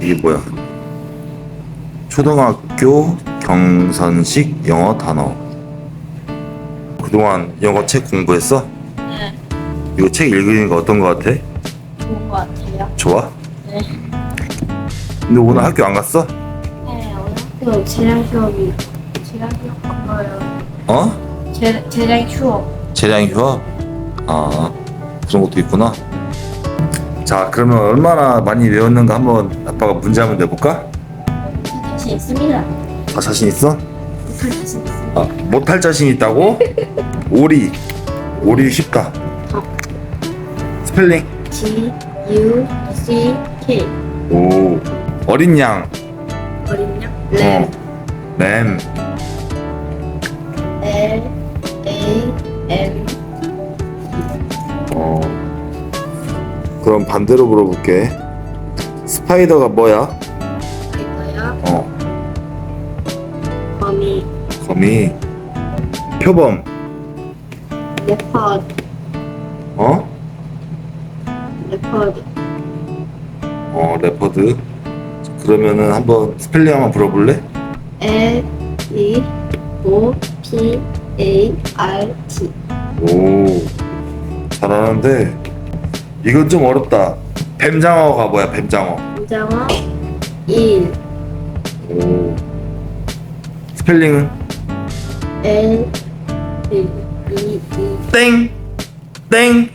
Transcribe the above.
이게 뭐야? 초등학교 경선식 영어 단어. 그동안 영어 책 공부했어? 네. 이거 책 읽으니까 어떤 거 같아? 좋은 것 같아요. 좋아? 네. 근데 오늘 학교 안 갔어? 네, 오늘 학교 재량 수업이 재량 수업 그거요. 어? 재 재량 수업. 재량 휴학? 아 그런 것도 있구나. 자 그러면 얼마나 많이 외웠는가 한번 아빠가 문제 한번 내볼까? 자신 있습니다. 아 자신 있어? 자신 있습니다. 아, 못할 자신 있다고? 오리 오리 쉽다 스펠링 G U C K 오 어린 양 어린 양. 어. 램. 램 L A M 그럼 반대로 물어볼게. 스파이더가 뭐야? 이거요. 어. 거미. 거미. 표범. 레퍼드. 어? 레퍼드. 어 레퍼드. 그러면은 한번 스펠링 한번 불어볼래? L E O P A R T. 오. 잘하는데 이건 좀 어렵다. 뱀장어가 뭐야 뱀장어. 우장어 1 오. 스펠링은? L 땡! 땡!